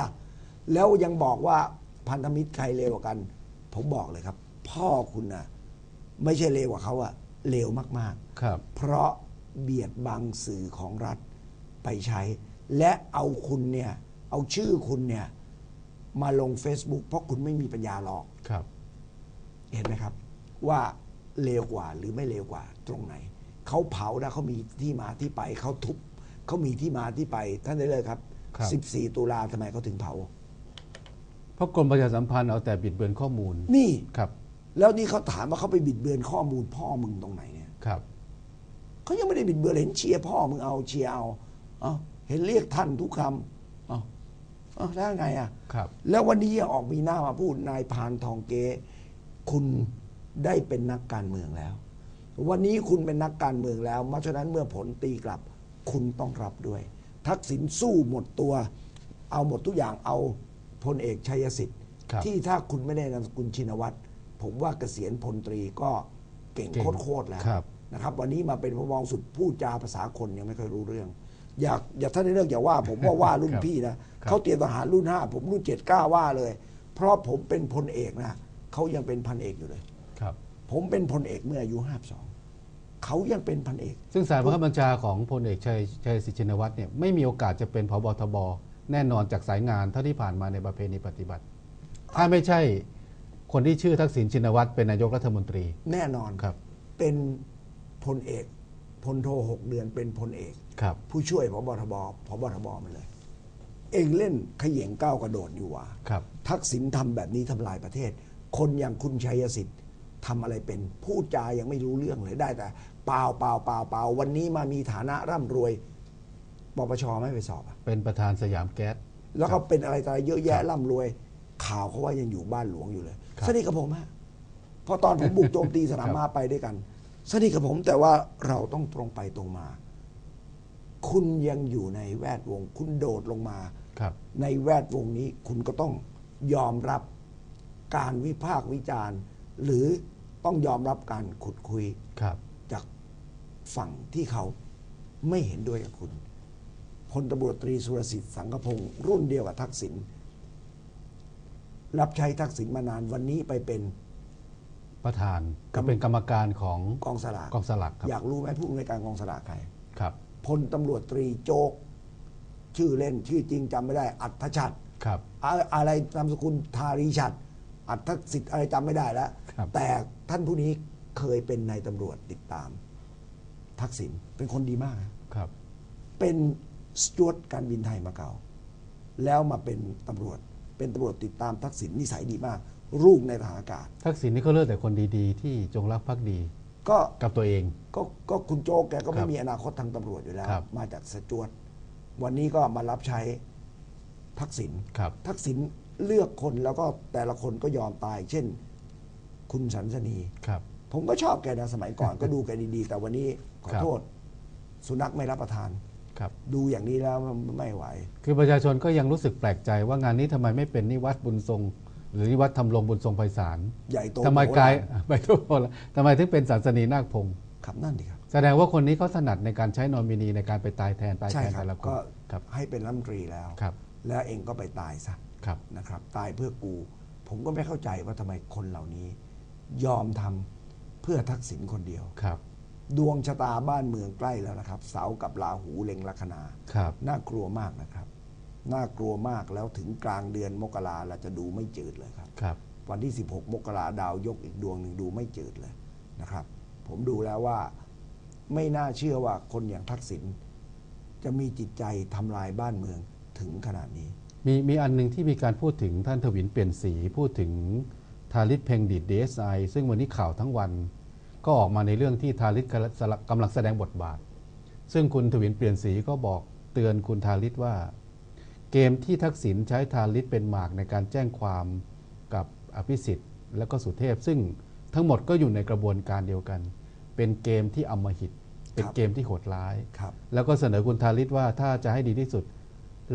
อะแล้วยังบอกว่าพันธมิตรใครเลวกว่ากัน ผมบอกเลยครับ พ่อคุณนะไม่ใช่เลวกว่าเขาอะเลวมากครับๆเพราะเบียดบังสื่อของรัฐไปใช้ และเอาคุณเนี่ย เอาชื่อคุณเนี่ย มาลง Facebook เพราะคุณไม่มีปัญญาหรอก ครับ เห็นไหมครับ ว่าเลวกว่าหรือไม่เลวกว่าตรงไหน เขาเผานะเขามีที่มาที่ไปเขาทุบเขามีที่มาที่ไปท่านได้เลยครับ ครับ 14 ตุลาทำไมเขาถึงเผา เพราะกรมประชาสัมพันธ์เอาแต่บิดเบือนข้อมูลนี่ ครับแล้วนี่เขาถามว่าเขาไปบิดเบือนข้อมูลพ่อมึงตรงไหนเนี่ยครับ เขายังไม่ได้บิดเบือนเห็นเชียร์พ่อมึงเอาเชียร์เอาเอาเห็นเรียกท่านทุกคำเอาเอาได้ไงอะ ครับ แล้ววันนี้ยังออกมีหน้ามาพูดนายพานทองเกคุณได้เป็นนักการเมืองแล้ว วันนี้คุณเป็นนักการเมืองแล้วเพราะฉะนั้นเมื่อผลตีกลับ คุณต้องรับด้วย ทักษิณสู้หมดตัว เอาหมดทุกอย่างเอาพลเอกชัยสิทธิ์ ครับ ที่ถ้าคุณไม่ได้นามสกุลชินวัตรผมว่าเกษียณพลตรีก็เก่งเก่งโคตรๆแล้วครับ นะครับวันนี้มาเป็นพมองสุดพูดจาภาษาคนยังไม่เคอยรู้เรื่อง อยากอยากท่านในเรื่องอย่าว่า ผมว่าว่ารุ่นครับพี่นะครับเขาเตรียมทหารรุ่นห้าผมรุ่นเจ็ดกล้าว่าเลย เพราะผมเป็นพลเอกนะเขายังเป็นพันเอกอยู่เลย ครับ ผมเป็นพลเอกเมื่ออายุห้าสอง เขายังเป็นพันเอก ซึ่งสายบังคับบัญชาของพลเอกชัยชัยศิชินวัตรเนี่ยไม่มีโอกาสจะเป็นพบทบแน่นอนจากสายงานเท่าที่ผ่านมาในประเพณีปฏิบัติ ถ้าไม่ใช่คนที่ชื่อทักษิณชินวัตรเป็นนายกรัฐมนตรี แน่นอนครับ เป็นพลเอกพลโทหกเดือนเป็นพลเอกครับ ผู้ช่วยพบทบพบทบมันเลย เองเล่นเขย่งก้าวกระโดดอยู่ว่ะครับทักษิณทำแบบนี้ทำลายประเทศ คนอย่างคุณชัยสิทธิ์ ทำอะไรเป็น พูดจายังไม่รู้เรื่องเลยได้แต่เปล่าเปล่าเปล่าเปล่าวันนี้มามีฐานะร่ำรวยปปชไม่ไปสอบอะเป็นประธานสยามแก๊สแล้วก็เป็นอะไรต่ออะไรเยอะแยะครับร่ำรวย ข่าวเขาว่ายังอยู่บ้านหลวงอยู่เลยครับสนิทกับผมฮะเพราะตอนผมบุกโจมตีสนามม้าไปด้วยกันสนิทกับผมแต่ว่าเราต้องตรงไปตรงมา คุณยังอยู่ในแวดวง คุณโดดลงมาครับในแวดวงนี้คุณก็ต้องยอมรับการวิพากษ์วิจารณ์ หรือ ต้องยอมรับการขุดคุยครับ จากฝั่งที่เขาไม่เห็นด้วยกับคุณพลตำรวจตรีสุรสิทธิ์สังกพงศ์รุ่นเดียวกับทักษิณรับใช้ทักษิณมานานวันนี้ไปเป็นประธานกรก็รมเป็นกรรมการของกองสลากกองสลักครับอยากรู้ไหมผู้อำนวยการกองสลากใครครับพลตำรวจตรีโจ๊กชื่อเล่นชื่อจริงจำไม่ได้ อัธชัดครับ อะอะไรนามสกุลทารีชัด อัตสิทธิ์อะไรจำไม่ได้แล้ว ครับ แต่ท่านผู้นี้เคยเป็นนายตำรวจติดตาม ทักษิณเป็นคนดีมากนะ ครับ เป็นสจวตการบินไทยมาเก่า แล้วมาเป็นตำรวจ เป็นตำรวจติดตามทักษิณนิสัยดีมาก ลูกในทหารอากาศ ทักษิณนี่ก็เลือกแต่คนดีๆ ที่จงรักภักดีก็กับตัวเอง ก็ก็คุณโจ๊กแกก็คไม่รับมีอนาคตทางตำรวจอยู่แล้ว ครับ มาจากสจวตวันนี้ก็มารับใช้ทักษิณครับ ทักษิณ เลือกคนแล้วก็แต่ละคนก็ยอมตาย เช่น คุณสันสนี ครับ ผมก็ชอบแกนะสมัยก่อน ก็ดูแกดีๆ แต่วันนี้ขอครับโทษ สุนัขไม่รับประทาน ครับ ดูอย่างนี้แล้วมันไม่ไหว คือประชาชนก็ยังรู้สึกแปลกใจว่างานนี้ทำไมไม่เป็นนิวัตบุญทรง หรือนิวัตทำรงบุญทรงไพศาลใหญ่โตทำไมโหฬรกลายไปทุกคนละทำไมถึงเป็นสันสนีนาคพงศ์ครับนั่นดีครับ แสดงว่าคนนี้เขาถนัดในการใช้นอมินีในการไปตายแทนตายใช่แทนครัแต่บละคนก็ครับให้เป็นรัฐมนตรีแล้ว ครับ แล้วเองก็ไปตายซะครับ นะครับ ตายเพื่อกู ผมก็ไม่เข้าใจว่าทำไมคนเหล่านี้ ยอมทำเพื่อทักษิณคนเดียวครับ ดวงชะตาบ้านเมืองใกล้แล้วนะครับ เสากับราหูเล็งลัคนาครับน่ากลัวมากนะครับ น่ากลัวมากแล้วถึงกลางเดือนมกราเราจะดูไม่จืดเลยครับครับ วันที่ 16 มกราดาวยกอีกดวงหนึ่งดูไม่จืดเลยนะครับ ผมดูแล้วว่าไม่น่าเชื่อว่าคนอย่างทักษิณจะมีจิตใจทำลายบ้านเมืองถึงขนาดนี้ มีมีอันหนึงที่มีการพูดถึงท่านทวินเปลี่ยนสีพูดถึงทาริศเพ่งดิดดีเอสไอซึ่งวันนี้ข่าวทั้งวัน ก็ออกมาในเรื่องที่ทาริศกำลังแสดงบทบาท ซึ่งคุณทวินเปลี่ยนสีก็บอกเตือนคุณทาริศว่า เกมที่ทักษิณใช้ทาริศเป็นหมากในการแจ้งความกับอภิสิทธิ์ และก็สุเทพ ซึ่งทั้งหมดก็อยู่ในกระบวนการเดียวกัน เป็นเกมที่อำมหิต เป็นเกมที่โหดร้ายครับแล้วก็เสนอคุณทาริศว่าถ้าจะให้ดีที่สุด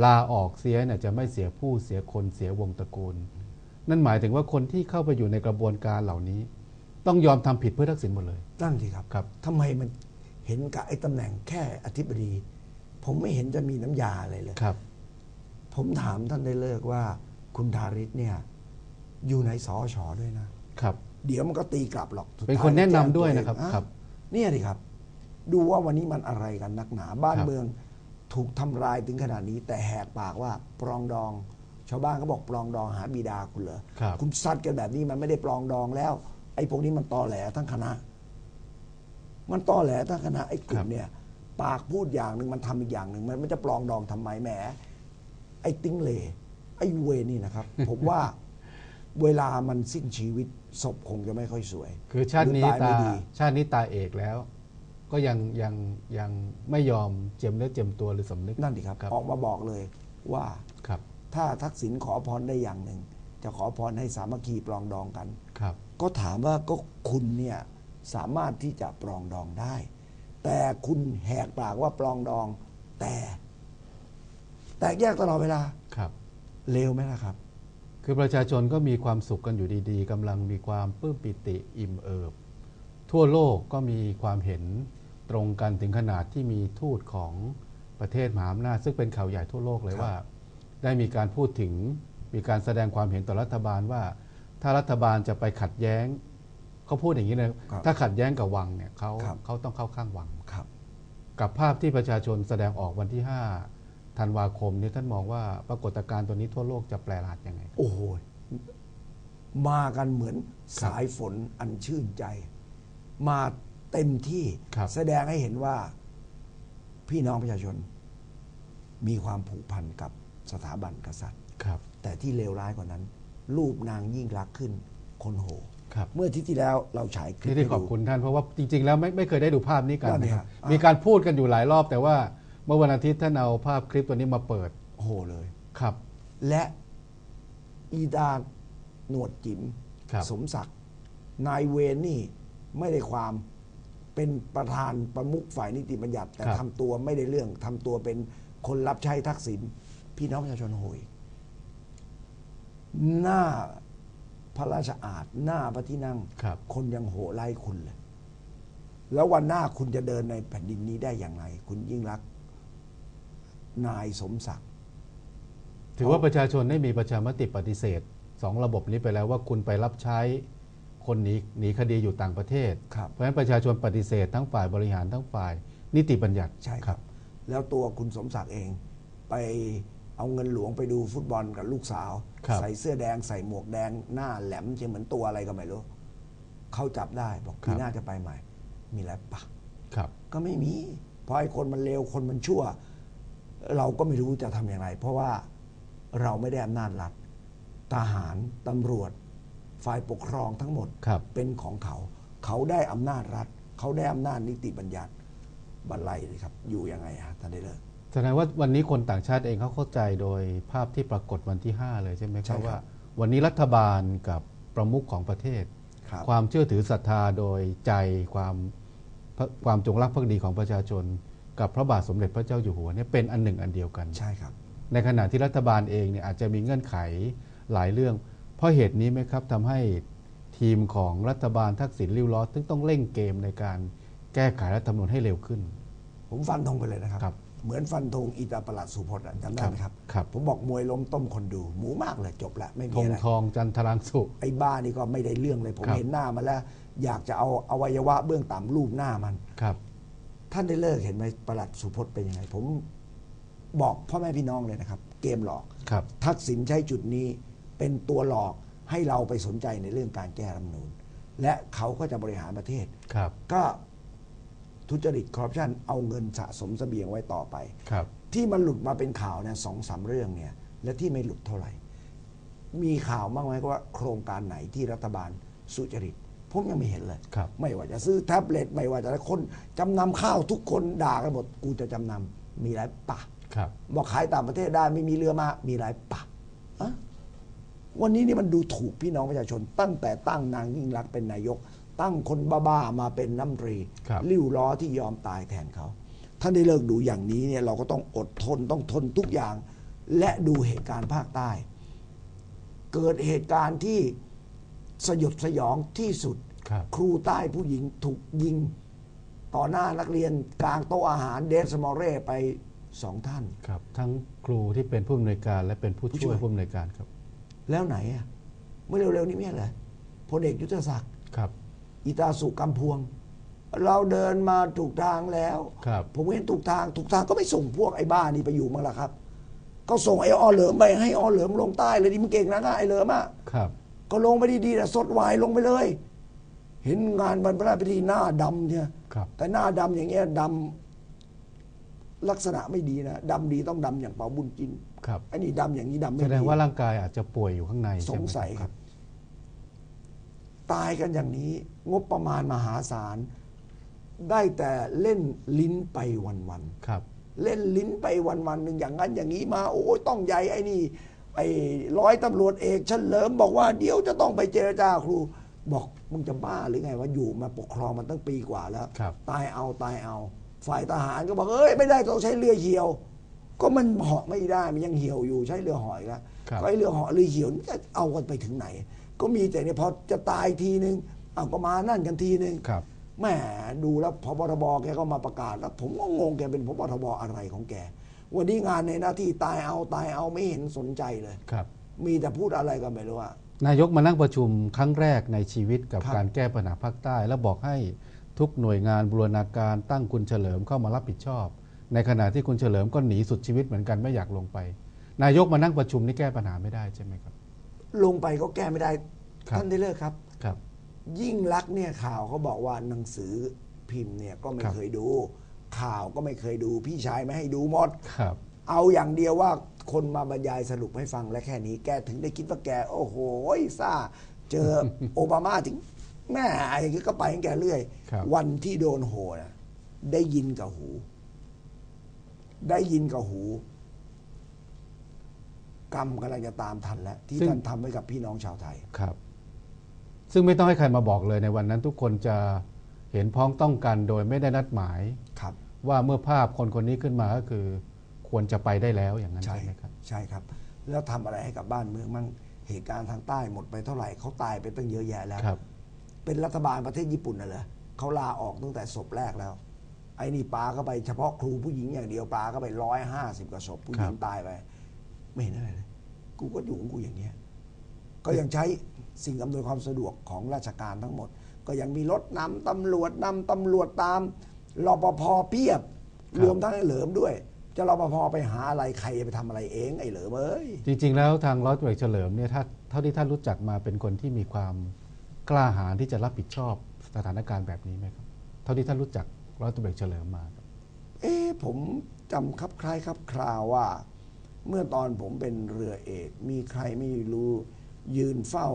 ลาออกเสียเนี่ยจะไม่เสียผู้เสียคนเสียวงตระกูล นั่นหมายถึงว่าคนที่เข้าไปอยู่ในกระบวนการเหล่านี้ ต้องยอมทำผิดเพื่อทักษิณหมดเลยนั่นสิครับครับทำไมมันเห็นกับไอ้ตำแหน่งแค่อธิบดี ผมไม่เห็นจะมีน้ำยาอะไรเลยครับผผมถามท่านได้เลิกว่า คุณทาริศเนี่ย อยู่ในสอชอด้วยนะครับ เดี๋ยวมันก็ตีกลับหรอกสุดท้ายเป็นคนแนะนำแจ้งด้วยตัเองนะครับอ่ครับ เนี่ยดิครับ ดูว่าวันนี้มันอะไรกันนักหนาบ้านครับเมือง ถูกทำลายถึงขนาดนี้ แต่แหกปากว่าปรองดอง ชาวบ้านเขาบอกปรองดองหาบิดาคุณเหรอครับ คุณซัดกันแบบนี้มันไม่ได้ปรองดองแล้ว ไอ้พวกนี้มันตอแหลทั้งคณะ มันตอแหลทั้งคณะไอ้กลุ่ครัมบเนี่ย ปากพูดอย่างหนึ่งมันทำอีกอย่างหนึ่งมันมันจะปรองดองทำไมแหมไอ้ติ้งเหลไอ้เวรนี่นะครับ ผมว่าเวลามันสิ้นชีวิตศพคงจะไม่ค่อยสวยคือชาตินี้หรือตาไม่ดี ชาตินี้ตาเอกแล้ว ก็ยังยังยังไม่ยอมเจียมเนื้อเจียมตัวหรือสำนึก นั่นดิครับ ครับออกมาบอกเลยว่าครับถ้าทักษิณขอพรได้อย่างหนึ่ง จะขอพรให้สามัคคีปรองดองกัน ครับ ก็ถามว่าก็คุณเนี่ยสามารถที่จะปรองดองได้ แต่คุณแหกปากว่าปรองดอง แต่ แตกแยกตลอดเวลาครับ เลวไหมล่ะครับ คือประชาชนก็มีความสุขกันอยู่ดี ๆกำลังมีความปลื้มปิติอิ่มเอิบ ทั่วโลกก็มีความเห็นตรงกันถึงขนาดที่มีทูตของประเทศมหาอำนาจซึ่งเป็นข่าวใหญ่ทั่วโลกเลยครับว่า ได้มีการพูดถึงมีการแสดงความเห็นต่อรัฐบาลว่า ถ้ารัฐบาลจะไปขัดแย้งเขาพูดอย่างนี้เลยครับถ้าขัดแย้งกับวังเนี่ยเขาครับเขาต้องเข้าข้างวังครับกับภาพที่ประชาชนแสดงออกวันที่ 5 ธันวาคมนี้ท่านมองว่าปรากฏการณ์ตัวนี้ทั่วโลกจะแปลรหัสยังไง โอ้โหมากันเหมือนครับสายฝนอันชื่นใจ มาเต็มที่ครับ แสดงให้เห็นว่าพี่น้องประชาชน มีความผูกพันกับสถาบันกษัตริย์ ครับ แต่ที่เลวร้ายกว่านั้น รูปนางยิ่งรักษณ์ขึ้นคนโห ครับ เมื่ออาที่ที่แล้วเราฉายคลิปที่ได้ให้ขอบดู คุณท่านเพราะว่าจริง ๆ แล้วไม่ไม่เคยได้ดูภาพนี้กันนั่นดินะครับอะ มีการพูดกันอยู่หลายรอบ แต่ว่าเมื่อวันอาทิตย์ท่านเอาภาพคลิปตัวนี้มาเปิดโหเลย ครับ และอีดาหนวดจิ๋มครับ สมศักดิ์นายเวนนี่ ไม่ได้ความเป็นประธานประมุขฝ่ายนิติบัญญัติ แต่ครับ ทำตัวไม่ได้เรื่องทำตัวเป็นคนรับใช้ทักษิณพี่น้องประชาชนโหย หน้าพระราชอาณหน้าพระที่นั่งครับคนยังโหไล่คุณเลย แล้ววันหน้าคุณจะเดินในแผ่นดินนี้ได้อย่างไร คุณยิ่งรักษณ์นายสมศักดิ์ ถือว่าประชาชนได้มีประชามติปฏิเสธสองระบบนี้ไปแล้วว่าคุณไปรับใช้ คนหนีหนีคดีอยู่ต่างประเทศ ครับเพราะฉะนั้นประชาชนปฏิเสธทั้งฝ่ายบริหารทั้งฝ่าย นิติบัญญัติ ใช่ครับ แล้วตัวคุณสมศักดิ์เอง ไปเอาเงินหลวงไปดูฟุตบอลกับลูกสาว ครับ ใส่เสื้อแดงใส่หมวกแดงหน้าแหลมใช่เหมือนตัวอะไรก็ไม่รู้เขาจับได้บอกครัปีบหน้าจะไปใหม่ มีอะไรปะ ครับ ก็ไม่มีเพราะไอ้คนมันเลวคนมันชั่ว เราก็ไม่รู้จะทำอย่างไร เพราะว่าเราไม่ได้อำนาจรัฐทหารตำรวจ ฝ่ายปกครองทั้งหมดครับเป็นของเขา เขาได้อำนาจรัฐ เขาได้อำนาจนิติบัญญัติบันไลเลยครับ อยู่ยังไงฮะท่านได้เลิกแสดงว่าวันนี้คนต่างชาติเองเขาเข้าใจโดยภาพที่ปรากฏวันที่ 5 เลยใช่ไหมคใช่รับครับว่า วันนี้รัฐบาลกับประมุขของประเทศครับความเชื่อถือศรัทธาโดยใจความความจงรักภักดีของประชาชน กับพระบาทสมเด็จพระเจ้าอยู่หัวเนี่ยเป็นอันหนึ่งอันเดียวกันใช่ครับ ในขณะที่รัฐบาลเองเนี่ยอาจจะมีเงื่อนไขหลายเรื่อง เพราะเหตุนี้ไหมครับทำให้ทีมของรัฐบาลทักษิณริ้วล้อซึ่งต้องเร่งเกมในการแก้ไขรัฐธรรมนูญให้เร็วขึ้น ผมฟันธงไปเลยนะครับ ครับ เหมือนฟันธงอีตาประหลัดสุพจน์อะจำได้ไหมครับ ครับ ผมบอกมวยล้มต้มคนดู หมูมากเลยจบละไม่มีธงอะไร ทองจันทรังสุ ไอ้บ้านี่ก็ไม่ได้เรื่องเลย ผมครับ เห็นหน้ามันแล้ว อยากจะเอาอวัยวะเบื้องต่ำรูปหน้ามัน ครับ ท่านได้เลิกเห็นไหมประหลัดสุพจน์เป็นยังไง ผมบอกพ่อแม่พี่น้องเลยนะครับ เกมหลอก ครับ ทักษิณใช้จุดนี้ เป็นตัวหลอกให้เราไปสนใจในเรื่องการแก้รัฐธรรมนูญและเขาก็จะบริหารประเทศ ครับ ก็ทุจริตคอร์รัปชันเอาเงินสะสมเสบียงไว้ต่อไป ครับ ที่มันหลุดมาเป็นข่าวเนี่ยสองสามเรื่องเนี่ย และที่ไม่หลุดเท่าไหร่ มีข่าวบ้างไหมว่าโครงการไหนที่รัฐบาลสุจริตผมยังไม่เห็นเลย ครับ ไม่ว่าจะซื้อแท็บเล็ตไม่ว่าจะคนจำนำข้าวทุกคนด่ากันหมดกูจะจำนำมีไรปะครับ บอกขายต่างประเทศได้ไม่มีเรือมา มีไรปะอะ วันนี้นี่มันดูถูกพี่น้องประชาชน ตั้งแต่ตั้งนางยิ่งรักษณ์เป็นนายก ตั้งคนบ้าๆมาเป็นน้ำตรีครับ ลิ้วล้อที่ยอมตายแทนเขาท่านได้เลิกดูอย่างนี้เนี่ยเราก็ต้องอดทนต้องทนทุกอย่าง และดูเหตุการณ์ภาคใต้ เกิดเหตุการณ์ที่สยดสยองที่สุดครับครูใต้ผู้หญิงถูกยิง ต่อหน้านักเรียนกลางโต๊ะอาหารเดสมอเร่ไปสองท่าน ครับ ทั้งครูที่เป็นผู้อำนวยการและเป็นผู้ผู้ช่ช่ววย ยผู้อำนวยการครับ แล้วไหนอะเมื่อเร็วๆนี้ไม่ใช่เหรอพลเอกยุทธศักดิ์ครับอิตาสุกำพวง เราเดินมาถูกทางแล้ว ครับ ผมเห็นถูกทางถูกทางก็ไม่ส่งพวกไอ้บ้านี่ไปอยู่มั้งล่ะครับ ก็ส่งไอ้ออเหลิมไปให้ออเหลิมลงใต้เลยดิมันเก่งนะไอ้เหลิมอะครับ ก็ลงไปดีๆแต่สดวายลงไปเลย เห็นงานบรรพราชพิธีหน้าดำเนี่ยครับ แต่หน้าดำอย่างเงี้ยดำลักษณะไม่ดีนะดำดีต้องดำอย่างเปาบุญจิน ครับอันนี้ดำอย่างนี้ดำไม่แสดีดงว่าร่างกายอาจจะป่วยอยู่ข้างในสใช่งไหมสัยครับ ตายกันอย่างนี้ งบประมาณมหาศาล ได้แต่เล่นลิ้นไปวันๆ ครับ เล่นลิ้นไปวันวันๆหนึ่งอย่างนั้นอย่างนี้มา โอ้ยต้องใหญ่ไอ้นี่ไอ้ร้อยตำรวจเอกเฉลิมบอกว่าเดี๋ยวจะต้องไปเจรจาครู บอกมึงจะบ้าหรือไงว่าอยู่มาปกครองมันตั้งปีกว่าแล้ว ครับ ตายเอาตายเอา ฝ่ายทหารก็บอกเอ้ยไม่ได้ต้องใช้เรือเหี่ยว ก็มันเหาะไม่ได้มันยังเหี่ยวอยู่ใช้เรือหอยแล้วครับ ก็ไอ้เรือเหาะเรือเหี่ยวนี่จะเอากันไปถึงไหน ก็มีแต่เนี่ยพอจะตายทีนึงเอาก็มานั่นกันทีนึงครับ แหม่ดูแล้วพบทบแกก็มาประกาศแล้ว ผมก็งงแกเป็นพบทบอะไรของแก วันนี้งานในหน้าที่ตายเอาตายเอาไม่เห็นสนใจเลย ครับ มีแต่พูดอะไรก็ไม่รู้อะ นายกมานั่งประชุมครั้งแรกในชีวิตกับครับ การแก้ปัญหาภาคใต้ แล้วบอกให้ทุกหน่วยงานบูรณาการตั้งคุณเฉลิมเข้ามารับผิดชอบ ในขณะที่คุณเฉลิมก็หนีสุดชีวิตเหมือนกันไม่อยากลงไป นายกมานั่งประชุมนี่แก้ปัญหาไม่ได้ใช่ไหมครับ ลงไปก็แก้ไม่ได้ ครับท่านได้เลิกครับ ครับ ยิ่งรักษณ์เนี่ยข่าวเขาบอกว่าหนังสือพิมพ์เนี่ยก็ไม่ครับ เคยดู ข่าวก็ไม่เคยดู พี่ชายไม่ให้ดูหมด ครับ เอาอย่างเดียวว่าคนมาบรรยายสรุปให้ฟังและแค่นี้แกถึงได้คิดว่าแก โอ้โหซ่า เจอ โอบามาถึงแม่อะไรอย่างงี้ก็ไปของแกเรื่อย ครับ วันที่โดนโหนะได้ยินกับหู ได้ยินกับหู กรรมกำลังจะตามทันแล้ว ที่ท่านทำให้กับพี่น้องชาวไทย ครับ ซึ่งไม่ต้องให้ใครมาบอกเลยในวันนั้นทุกคนจะเห็นพ้องต้องกันโดยไม่ได้นัดหมาย ครับ ว่าเมื่อภาพคนคนนี้ขึ้นมาก็คือ ควรจะไปได้แล้วอย่างนั้นใช่ใช่ไหมครับ ใช่ครับ แล้วทำอะไรให้กับบ้านเมืองมั่งเหตุการณ์ทางใต้หมดไปเท่าไหร่เขาตายไปตั้งเยอะแยะแล้ว ครับ เป็นรัฐบาลประเทศญี่ปุ่นน่ะเหรอเขาลาออกตั้งแต่ศพแรกแล้ว ไอ้นี่ปาเข้าไปเฉพาะครูผู้หญิงอย่างเดียวปาเข้าไปร้อยห้าสิบกว่าศพผู้หญิงครับตายไป ไม่เห็นอะไรเลยกูก็อยู่ของกูอย่างเงี้ยก็ยังใช้สิ่งอำนวยความสะดวกของราชการทั้งหมด ก็ยังมีรถนำตำรวจนำตำรวจตามรปภเพียบ รวมทั้งไอ้เหลิมด้วย จะรปภไปหาอะไรใครจะไปทำอะไรเองไอ้เหลิมเอ้ยจริง ๆ แล้วทางร้อยตำรวจเอกเฉลิมเนี่ยถ้าเท่าที่ท่านรู้จักมาเป็นคนที่มีความกล้าหาญที่จะรับผิดชอบสถานการณ์แบบนี้ไหมครับ เท่าที่ท่านรู้จัก ร้อยตำรวจเอกเฉลิมมาครับเอ๊ะผมจำคับคล้ายครับคราวว่า เมื่อตอนผมเป็นเรือเอก มีใครไม่รู้ยืนเฝ้า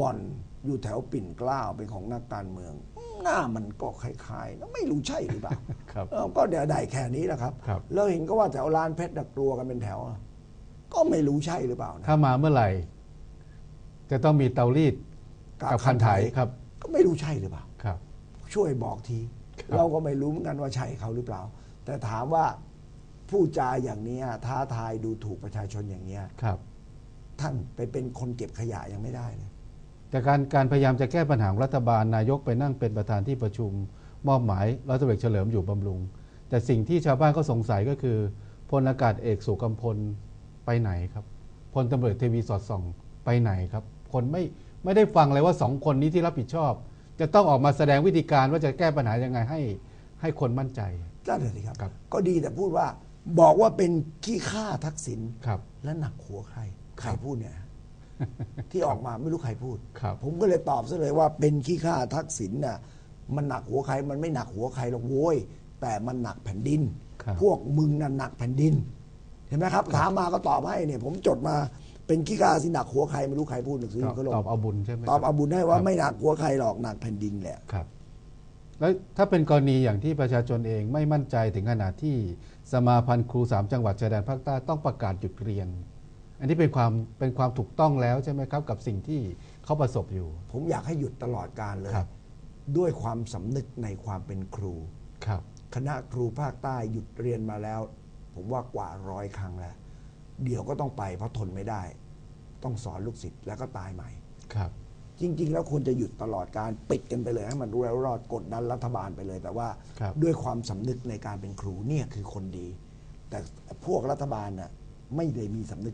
บ่อนอยู่แถวปิ่นเกล้าเป็นของนักการเมือง หน้ามันก็คล้ายๆนะไม่รู้ใช่หรือเปล่าครับเออก็เดี๋ยวได้แค่นี้นะครับ ครับ แล้วเห็นก็ว่าแถวลานเพชรน่ะกลัวกันเป็นแถวอะก็ไม่รู้ใช่หรือเปล่านะ ถ้ามาเมื่อไหร่ จะต้องมีเตารีดกับคันไถครับ ก็ไม่รู้ใช่หรือเปล่า ครับ ช่วยบอกทีครับ เราก็ไม่รู้เหมือนกันว่าใช่เขาหรือเปล่า แต่ถามว่าผู้จาอย่างเนี้ยท้าทายดูถูกประชาชนอย่างเนี้ยครับ ท่านไปเป็นคนเก็บขยะยังไม่ได้เลยแต่การการพยายามจะแก้ปัญหาของรัฐบาลนายกไปนั่งเป็นประธานที่ประชุมมอบหมายร้อยตำรวจเอกเฉลิมอยู่บำรุง แต่สิ่งที่ชาวบ้านก็สงสัยก็คือพลอากาศเอกสุกำพลไปไหนครับพลตำรวจเทวีสอดส่องไปไหนครับ คนไม่ไม่ได้ฟังเลยว่าสองคนนี้ที่รับผิดชอบ จะต้องออกมาแสดงวิธีการว่าจะแก้ปัญหายังไงให้ให้คนมั่นใจ นั่นเลยสิครับ ครับ ก็ดีแต่พูดว่าบอกว่าเป็นขี้ข้าทักษิณครับ และหนักหัวใครใครครับพูดเนี่ย ที่ออกมาไม่รู้ใครพูด ครับ ผมก็เลยตอบซะเลยว่าเป็นขี้ข้าทักษิณน่ะมันหนักหัวใครมันไม่หนักหัวใครหรอกโว้ยแต่มันหนักแผ่นดิน ครับ พวกมึงน่ะหนักแผ่นดิน เห็นไหมครับ ถามมาก็ตอบให้เนี่ย ผมจดมา เป็นขี้ข้าสิหนักหัวใครไม่รู้ใครพูดหนังสือตอบก็ลงตอบเอาบุญใช่ไหมตอบคเอารับุญให้ว่าครับไม่หนักหัวใครหรอกหนักแผ่นดินแหละ ครับ แล้วถ้าเป็นกรณีอย่างที่ประชาชนเองไม่มั่นใจถึงขนาดที่สมาพันธ์ครูสามจังหวัดชายแดนภาคใต้ต้องประกาศหยุดเรียน อันนี้เป็นความเป็นความถูกต้องแล้วใช่ไหมครับ กับสิ่งที่เขาประสบอยู่ ผมอยากให้หยุดตลอดการเลย ครับ ด้วยความสำนึกในความเป็นครู ครับ คณะครูภาคใต้หยุดเรียนมาแล้ว ผมว่ากว่าร้อยครั้งแล้ว เดี๋ยวก็ต้องไปเพราะทนไม่ได้ ต้องสอนลูกศิษย์แล้วก็ตายใหม่ ครับ จริง ๆ แล้วควรจะหยุดตลอดการปิดกันไปเลยให้มันรู้แล้วรอดกดดันรัฐบาลไปเลย แต่ว่าครับ ด้วยความสำนึกในการเป็นครูเนี่ยคือคนดี แต่พวกรัฐบาลน่ะไม่ได้มีสำนึก